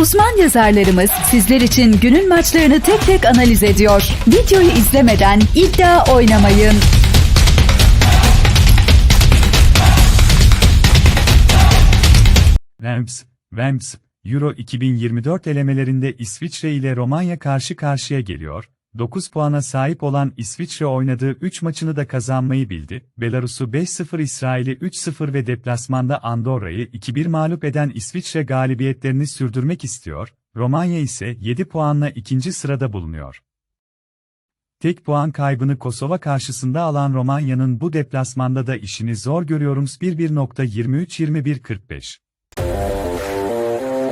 Uzman yazarlarımız sizler için günün maçlarını tek tek analiz ediyor. Videoyu izlemeden iddia oynamayın. Rams, Rams, Euro 2024 elemelerinde İsviçre ile Romanya karşı karşıya geliyor. 9 puana sahip olan İsviçre oynadığı 3 maçını da kazanmayı bildi. Belarus'u 5-0 İsrail'i 3-0 ve deplasmanda Andorra'yı 2-1 mağlup eden İsviçre galibiyetlerini sürdürmek istiyor. Romanya ise 7 puanla ikinci sırada bulunuyor. Tek puan kaybını Kosova karşısında alan Romanya'nın bu deplasmanda da işini zor görüyorum 1-1.23-21-45.